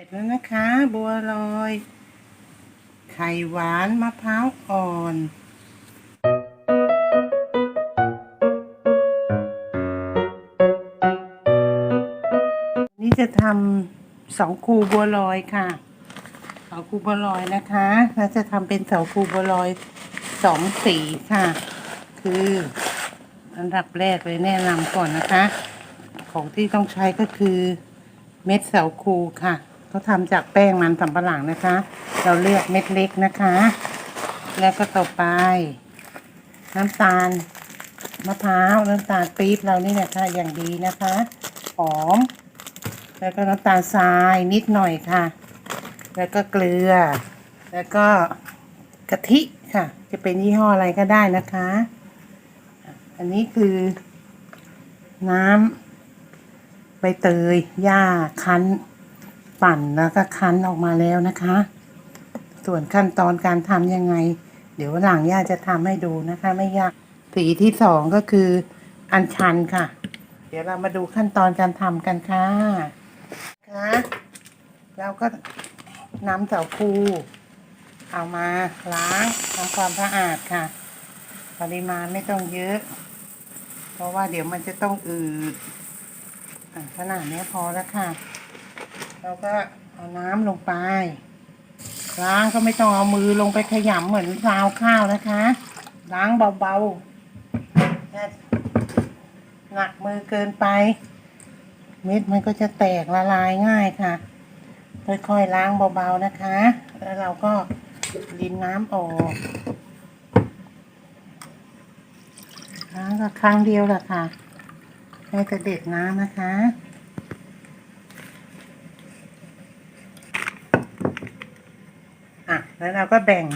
เสร็จแล้วนะคะ บัวลอย ไข่หวานมะพร้าวอ่อน นี่จะทำเสาคูบัวลอยค่ะเสาคูบัวลอยนะคะแล้วจะทำเป็นเสาคูบัวลอยสองสีค่ะ คืออันดับแรกเลยแนะนำก่อนนะคะ ของที่ต้องใช้ก็คือเม็ดเสาคูค่ะ เขาทำจากแป้งมันสำปะหลังนะคะ เราเลือกเม็ดเล็กนะคะ แล้วก็ต่อไป น้ำตาลมะพร้าวน้ำตาลปี๊บเรานี่นะคะอย่างดีนะคะหอม แล้วก็น้ำตาลทรายนิดหน่อยค่ะ แล้วก็เกลือ แล้วก็กะทิค่ะ จะเป็นยี่ห้ออะไรก็ได้นะคะ อันนี้คือ น้ำใบเตยหญ้าคั้น ปั่นแล้วก็คั้นออกมาแล้วนะคะ ส่วนขั้นตอนการทำยังไง เดี๋ยวหลังย่าจะทำให้ดูนะคะ ไม่ยากสีที่สองก็คืออัญชันค่ะ เดี๋ยวเรามาดูขั้นตอนการทำกันค่ะค่ะเราก็นำเสาคูเอามาล้างทำความสะอาดค่ะ ปริมาณไม่ต้องเยอะ เพราะว่าเดี๋ยวมันจะต้องอืดขนาดนี้พอแล้วค่ะ เราก็เอาน้ำลงไปล้างก็ไม่ต้องเอามือลงไปขยำเหมือนซาวข้าวนะคะ ล้างเบาๆถ้าหนักมือเกินไป เม็ดมันก็จะแตกละลายง่ายค่ะ ค่อยๆล้างเบาๆนะคะ แล้วเราก็รินน้ำออกล้างก็ครั้งเดียวแหละค่ะให้กระเด็ดน้ำนะคะ อะ แล้วเราก็แบ่ง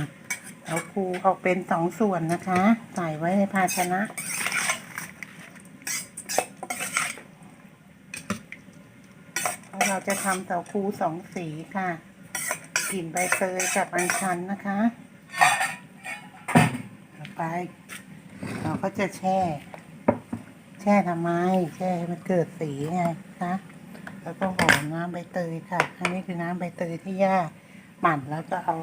เอาคูออกเป็นสองส่วนนะคะ ใส่ไว้ในภาชนะ เราจะทำเตาคูสองสีค่ะกลิ่นใบเตยกับอัญชันนะคะต่อไป เราก็จะแช่ แช่ทำไม แช่ให้มันเกิดสีไงคะแล้วก็หอมน้ำใบเตยค่ะ อันนี้คือน้ำใบเตยที่ย่าหมั่นแล้วก็เอา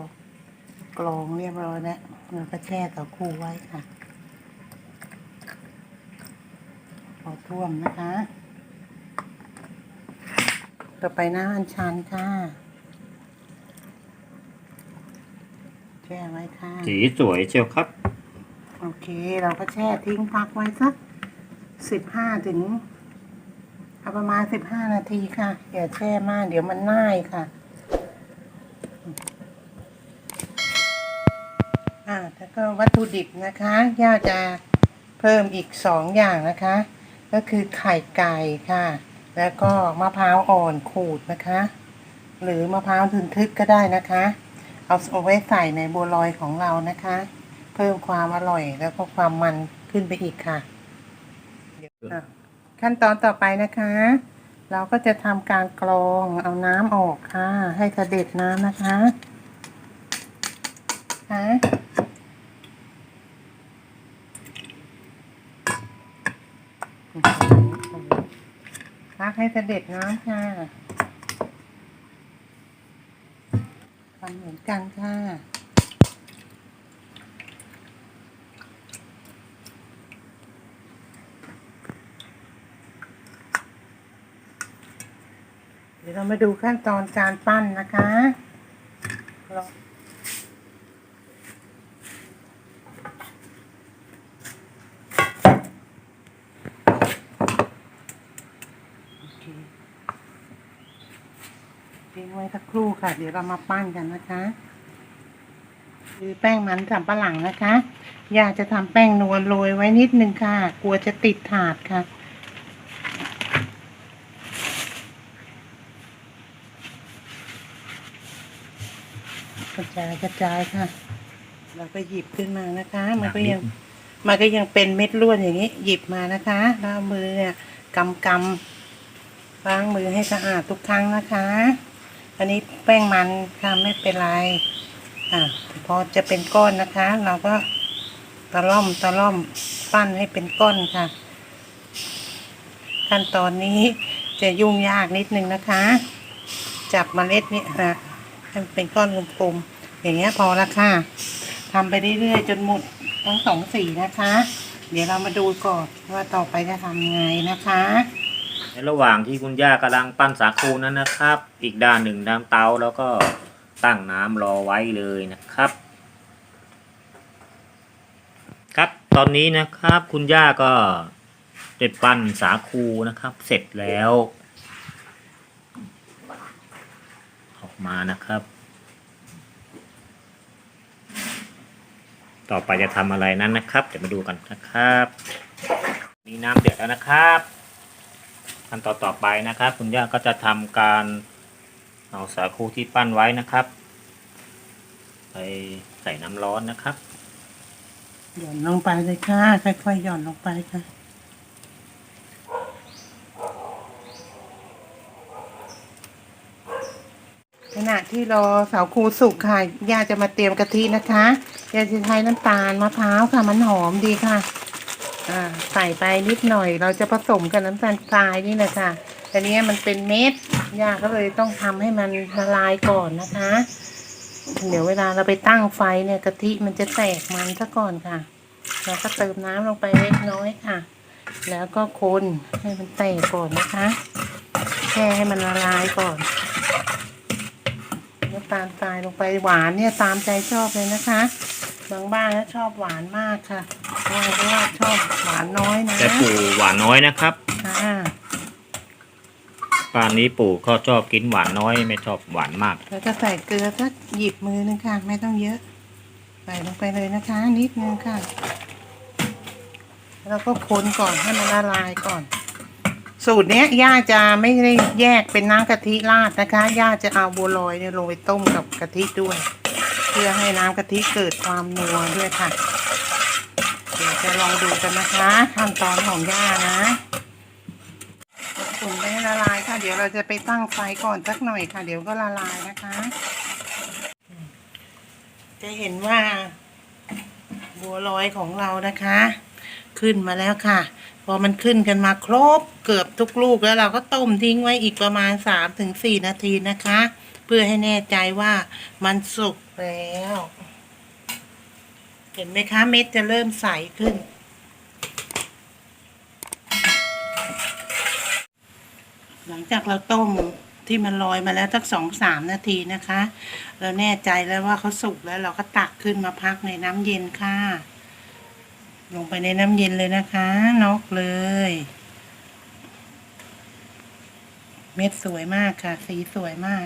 กรองเรียบร้อยแล้วเราก็แช่เต่าคูไว้ค่ะพอท่วมนะคะ ต่อไปน้ำอัญชันค่ะแช่ไว้ค่ะสีสวยเชียวครับ โอเค เราก็แช่ทิ้งพักไว้สักสิบห้าถึงเอาประมาณสิบห้านาทีค่ะ อย่าแช่มาก เดี๋ยวมันน่ายค่ะ อ่าแล้วก็วัตถุดิบนะคะย่าจะเพิ่มอีกสองอย่างนะคะ ก็คือไข่ไก่ค่ะ แล้วก็มะพร้าวอ่อนขูดนะคะ หรือมะพร้าวถึนทึกก็ได้นะคะ เอาเอาไว้ใส่ในบัวลอยของเรานะคะ เพิ่มความอร่อยแล้วก็ความมันขึ้นไปอีกค่ะอะ ขั้นตอนต่อไปนะคะ เราก็จะทำการกรองเอาน้ำออกค่ะ ให้กระเด็ดน้ำนะคะ ค่ะ ให้เสด็จน้ำค่ะทำเหมือนกันค่ะเดี๋ยวเรามาดูขั้นตอนการปั้นนะคะลองโอเคทิ้ง ไว้สักครู่ค่ะ เดี๋ยวเรามาปั้นกันนะคะคือแป้งมันสำปะหลังนะคะ อยากจะทำแป้งนวลโรยไว้นิดนึงค่ะ กลัวจะติดถาดค่ะ กระจายกระจายค่ะ เราก็หยิบขึ้นมานะคะ มันก็ยังมันก็ยังเป็นเม็ดล้วนอย่างนี้ หยิบมานะคะแล้วเอามือเนี่ยกำกำล้างมือให้สะอาดทุกครั้งนะคะ อันนี้แป้งมันค่ะไม่เป็นไรอะพอจะเป็นก้อนนะคะ เราก็ตะล่อมตะล่อมปั้นให้เป็นก้อนค่ะ ขั้นตอนนี้จะยุ่งยากนิดนึงนะคะ จับเมล็ดนี่นะให้มันเป็นก้อนกลมๆอย่างเงี้ยพอละค่ะทำไปเรื่อยๆจนหมดทั้งสองสีนะคะ เดี๋ยวเรามาดูก่อนว่าต่อไปจะทำยังไงนะคะ ในระหว่างที่คุณย่ากำลังปั้นสาคูนั้นนะครับ อีกด้านหนึ่งน้ำเตาแล้วก็ตั้งน้ำรอไว้เลยนะครับ ครับตอนนี้นะครับคุณย่าก็ได้ปั้นสาคูนะครับ เสร็จแล้ว ออกมานะครับ ต่อไปจะทำอะไรนั้นนะครับเดี๋ยวมาดูกันนะครับนี่น้ำเดือดแล้วนะครับ ขั้นตอนต่อไปนะครับ คุณย่าก็จะทำการเอาสาคูที่ปั้นไว้นะครับ ไปใส่น้ำร้อนนะครับ หย่อนลงไปเลยค่ะค่อยๆหย่อนลงไปค่ะขณะที่รอสาคูสุกค่ะย่าจะมาเตรียมกะทินะคะย่าจะใช้น้ำตาลมะพร้าวค่ะ มันหอมดีค่ะ ใส่ไปนิดหน่อย เราจะผสมกับน้ำตาลทรายนี่แหละค่ะแต่นี้มันเป็นเม็ดย่าก็เลยต้องทำให้มันละลายก่อนนะคะ เดี๋ยวเวลาเราไปตั้งไฟเนี่ยกะทิมันจะแตกมันซะก่อนค่ะเราก็เติมน้ำลงไปเล็กน้อยค่ะ แล้วก็คนให้มันแตกก่อนนะคะแค่ให้มันละลายก่อนน้ำตาลทรายลงไปหวานเนี่ยตามใจชอบเลยนะคะ บางบ้านก็ชอบหวานมากค่ะ บางบ้านก็ว่าชอบหวานน้อยนะแต่ปู่หวานน้อยนะครับค่ะป่านนี้ปู่ก็ชอบกินหวานน้อยไม่ชอบหวานมาก แล้วก็ใส่เกลือสักหยิบมือนึงค่ะ ไม่ต้องเยอะ ใส่ลงไปเลยนะคะ นิดนึงค่ะ แล้วก็คนก่อนให้มันละลายก่อน สูตรเนี้ยย่าจะไม่ได้แยกเป็นน้ำกะทิราดนะคะ ย่าจะเอาบัวลอยเนี่ยลงไปต้มกับกะทิด้วย เพื่อให้น้ำกะทิเกิดความนัวด้วยค่ะเดี๋ยว จะลองดูกันนะคะขั้นตอนของย่านะคนไม่ละลายค่ะ เดี๋ยวเราจะไปตั้งไฟก่อนสักหน่อยค่ะ เดี๋ยวก็ละลายนะคะ จะเห็นว่า บัวลอยของเรานะคะ ขึ้นมาแล้วค่ะ พอมันขึ้นกันมาครบเกือบทุกลูกแล้วเราก็ต้มทิ้งไว้อีกประมาณสามถึงสี่นาทีนะคะ เพื่อให้แน่ใจว่ามันสุกแล้ว ห็นไหมคะเม็ดจะเริ่มใสขึ้น หลังจากเราต้มที่มันลอยมาแล้วสักสองสามนาทีนะคะ เราแน่ใจแล้วว่าเขาสุกแล้วเราก็ตักขึ้นมาพักในน้ำเย็นค่ะ ลงไปในน้ำเย็นเลยนะคะนอกเลย เม็ดสวยมากค่ะ สีสวยมาก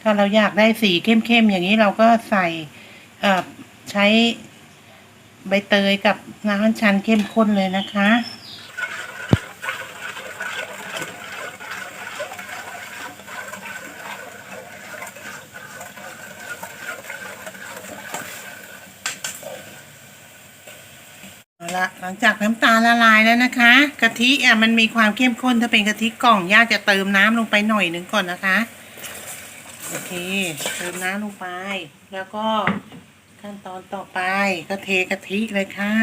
ถ้าเราอยากได้สีเข้มๆอย่างนี้เราก็ใส่ ใช้ใบเตยกับน้ำชันเข้มข้นเลยนะคะเอาละหลังจากน้ำตาลละลายแล้วนะคะ กะทิอะมันมีความเข้มข้นถ้าเป็นกะทิกล่องย่าจะเติมน้ำลงไปหน่อยหนึ่งก่อนนะคะ โอเค เติมน้ำลงไป แล้วก็ ขั้นตอนต่อไปก็เทกะทิเลยค่ะ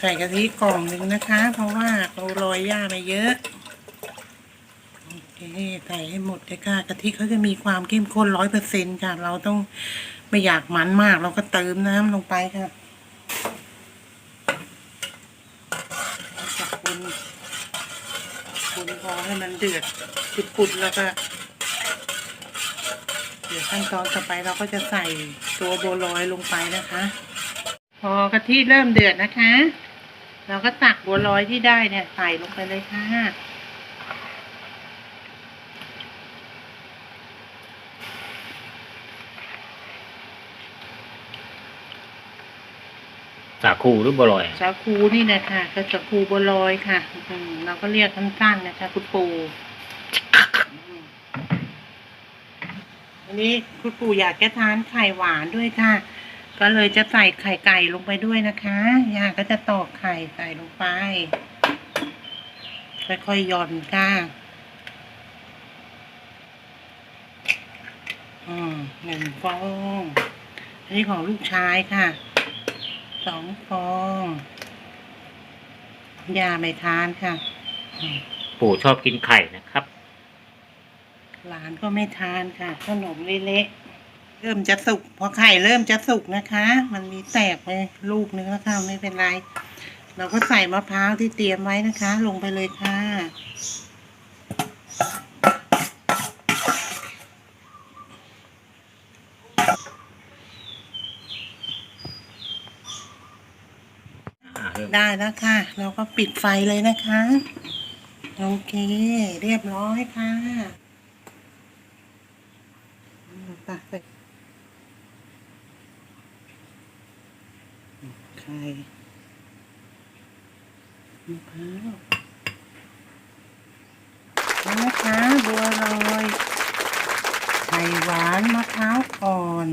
ใส่กะทิกล่องหนึ่งนะคะ เพราะว่าเราโรยย่าไปเยอะโอเคใส่ให้หมดเลยค่ะกะทิเขาจะมีความเข้มข้นร้อยเปอร์เซ็นต์ค่ะ เราต้องไม่อยากมันมาก เราก็เติมน้ำลงไปค่ะจับคนคนพอให้มันเดือดปุดๆแล้วก็ เดี๋ยวขั้นตอนต่อไปเราก็จะใส่ตัวโบวลอยลงไปนะคะ พอกะทิเริ่มเดือดนะคะ เราก็ตักบัวลอยที่ได้เนี่ยใส่ลงไปเลยค่ะสาคูหรือบัวลอย สาคูนี่นะคะก็สาคูบัวลอยค่ะอืมเราก็เรียกสั้นๆนะคะคุณปู่อืมอั นี้คุณปู่อยากจะทานไข่หวานด้วยค่ะ ก็เลยจะใส่ไข่ไก่ลงไปด้วยนะคะย่าก็จะตอกไข่ใส่ลงไป ค่อยๆหย่อนค่ะอืมหนึ่งฟองอันนี้ของลูกชายค่ะสองฟองยาไม่ทานค่ะ ปู่ชอบกินไข่นะครับ หลานก็ไม่ทานค่ะ ขนมเละๆเริ่มจะสุก พอไข่เริ่มจะสุกนะคะ มันมีแตกไปลูกนึงแล้วค่ะไม่เป็นไร เราก็ใส่มะพร้าวที่เตรียมไว้นะคะ ลงไปเลยค่ะได้แล้วค่ะ เราก็ปิดไฟเลยนะคะ โอเค เรียบร้อยค่ะ ตักใส่ไข่มะพร้าวแล้วนะคะบัวลอยไข่หวานมะพร้าวอ่อน